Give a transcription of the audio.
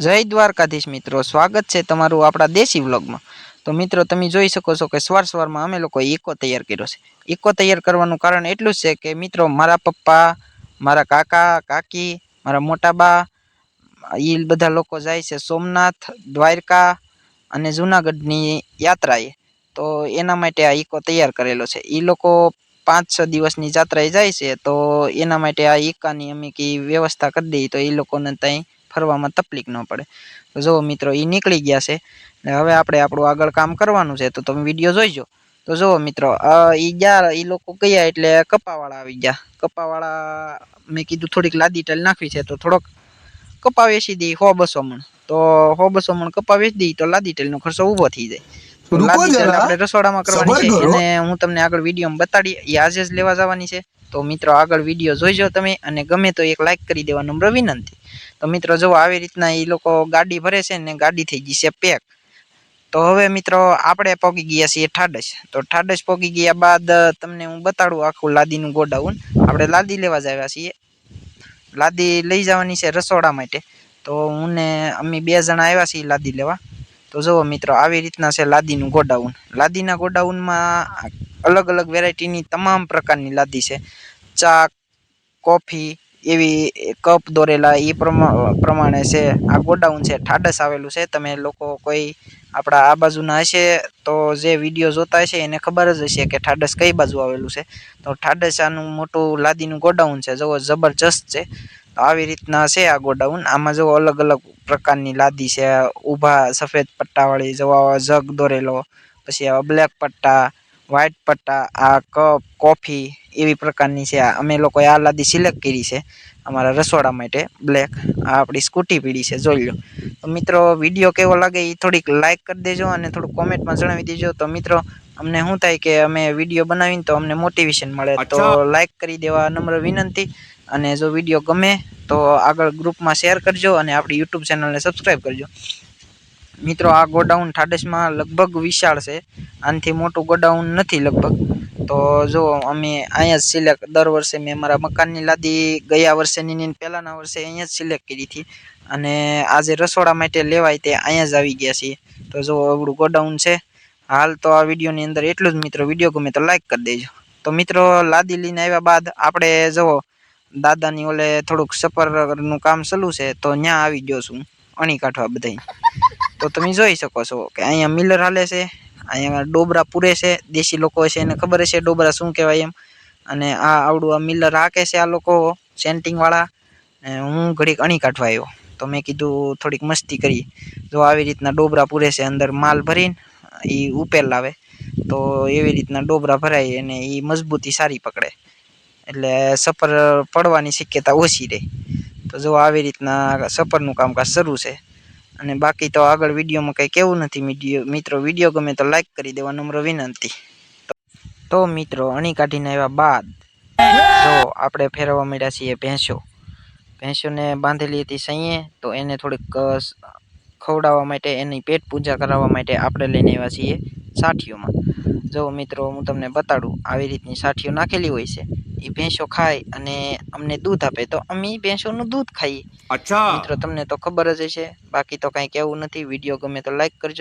જય દ્વારકાધીશ મિત્રો, સ્વાગત છે તમારું આપણા દેશી વ્લોગમાં. તો મિત્રો, તમે જોઈ શકો છો કે સવાર સવારમાં અમે લોકો ઇકો તૈયાર કર્યો છે. ઇકો તૈયાર કરવાનું કારણ એટલું જ છે કે મિત્રો, મારા પપ્પા, મારા કાકા, કાકી, મારા મોટા બા એ બધા લોકો જાય છે સોમનાથ, દ્વારકા અને જુનાગઢની યાત્રાએ. તો એના માટે આ ઇકો તૈયાર કરેલો છે. એ લોકો પાંચ છ દિવસની જાત્રાએ જાય છે, તો એના માટે આ ઇકાની અમે કી વ્યવસ્થા કરી દઈએ તો એ લોકોને ત્યાં ફરવામાં તકલીફ ન પડે. તો જુઓ મિત્રો એ નીકળી ગયા છે. ને હવે આપણે આપણું આગળ કામ કરવાનું છે તો તમે વીડિયો જોઈજો. તો જુઓ મિત્રો એ ગયા એ લોકો ગયા એટલે કપાવાળા આવી ગયા. કપાવાળા મેં કીધું થોડીક લાદી ટેલ નાખવી છે તો થોડોક કપા વેચી દઈ હો બસો મણ. તો હો બસો મણ કપા વેચી દઈ તો લાદી ટેલનો ખર્ચો ઊભો થઈ જાય. આપણે રસોડામાં કરવાની છે અને હું તમને આગળ વિડીયોમાં બતાડી એ આજે જ લેવા જવાની છે. તો મિત્રો આગળ વીડિયો જોઈજો તમે અને ગમે તો એક લાઈક કરી દેવાનું નમ્ર વિનંતી તો મિત્રો જો આવી રીતના એ લોકો ગાડી ભરે છે ને ગાડી થઈ ગઈ છે પેક. તો હવે મિત્રો આપણે પોગી ગયા છીએ ઠાડસ. તો ઠાડસ પોગી ગયા બાદ તમને હું બતાડું આખું લાદીનું ગોડાઉન. આપણે લાદી લેવા જ આવ્યા છીએ. લાદી લઈ જવાની છે રસોડા માટે. તો હું ને અમે બે જણા આવ્યા છીએ લાદી લેવા. તો જુઓ મિત્રો આવી રીતના છે લાદીનું ગોડાઉન. લાદીના ગોડાઉનમાં અલગ અલગ વેરાયટીની તમામ પ્રકારની લાદી છે. ચા, કોફી એવી કપ દોરેલા એ પ્રમા- પ્રમાણે છે. આ ગોડાઉન છે, ઠાડસ આવેલું છે. તમે લોકો કોઈ આપણા આ બાજુના હશે તો જે વીડિયો જોતા હશે એને ખબર જ હશે કે ઠાડસ કઈ બાજુ આવેલું છે. તો ઠાડસ આનું મોટું લાદીનું ગોડાઉન છે. જુઓ, જબરજસ્ત છે. તો આવી રીતના છે આ ગોડાઉન. આમાં જો અલગ અલગ પ્રકારની લાદી છે. ઊભા સફેદ પટ્ટાવાળી જવા જગ દોરેલો. પછી આવા બ્લેક પટ્ટા વ્હાઈટ પટ્ટા આ કપ કોફી એવી પ્રકારની છે. આ અમે લોકોએ આ લાદી સિલેક્ટ કરી છે અમારા રસોડા માટે. બ્લેક આ આપણી સ્કૂટી પીડી છે જોઈ લો. તો મિત્રો વીડિયો કેવો લાગે એ થોડીક લાઇક કરી દેજો અને થોડુંક કોમેન્ટમાં જણાવી દેજો. તો મિત્રો અમને શું થાય કે અમે વીડિયો બનાવીને તો અમને મોટિવેશન મળે. તો લાઇક કરી દેવા નમ્ર વિનંતી. અને જો વીડિયો ગમે તો આગળ ગ્રુપમાં શેર કરજો અને આપણી યુટ્યુબ ચેનલને સબસ્ક્રાઈબ કરજો. મિત્રો, આ ગોડાઉન ઠાડસમાં લગભગ વિશાળ છે. આનાથી મોટું ગોડાઉન નથી લગભગ. તો જો અમે અહીંયા જ સિલેક્ટ દર વર્ષે મેં મારા મકાનની લાદી ગયા વર્ષેની પહેલાંના વર્ષે અહીંયા જ સિલેક્ટ કરી હતી. અને આજે રસોડા માટે લેવાય તે અહીંયા જ આવી ગયા છીએ. તો જો અવડું ગોડાઉન છે, હાલ તો આ વિડીયોની અંદર એટલું જ મિત્રો. વીડિયો ગમે તો લાઈક કરી દેજો. તો મિત્રો, લાદી લઈને આવ્યા બાદ આપણે જુઓ દાદાની ઓલે થોડુંક સફરનું કામ ચાલુ છે, તો ત્યાં આવી ગયો છું. અણી કાઢવા બધાય. તો તમે જોઈ શકો છો કે અહીંયા મિલર હાલે છે, અહીંયા ડોબરા પૂરે છે, દેશી લોકો છે, એને ખબર છે ડોબરા શું કહેવાય એમ. અને આ આવડું આ મિલર હાકે છે આ લોકો સેન્ટિંગવાળા હું ઘડીક અણી કાઢવા આવ્યો. તો મેં કીધું થોડીક મસ્તી કરી. જો આવી રીતના ડોબરા પૂરે છે, અંદર માલ ભરીને એ ઉપેર લાવે, તો એવી રીતના ડોબરા ભરાય અને એ મજબૂતી સારી પકડે. એટલે સફર પડવાની શક્યતા ઓછી રહે. તો જો આવી રીતના સફરનું કામકાજ શરૂ છે અને બાકી તો આગળ વિડીયોમાં કંઈ કેવું નથી મિત્રો, વીડિયો ગમે તો લાઈક કરી દેવા નમ્ર વિનંતી. તો- મિત્રો, અણી કાઢીને આવ્યા બાદ જો આપણે ફેરવવા માંડ્યા છીએ ભેંસો. ભેંસોને બાંધેલી હતી સહીએ તો એને થોડીક ખવડાવવા માટે, એની પેટ પૂજા કરાવવા માટે આપણે લઈને આવ્યા છીએ સાઠીઓમાં. જો મિત્રો, હું તમને બતાડું, આવી રીતની સાઠીઓ નાખેલી હોય છે. એ ભેંસો ખાય અને અમને દૂધ આપે. તો અમે ભેંસોનું દૂધ ખાઈએ. અચ્છા. મિત્રો તમને તો ખબર જ હશે. બાકી તો કાંઈ કહેવું નથી. વીડિયો ગમે તો લાઈક કરજો.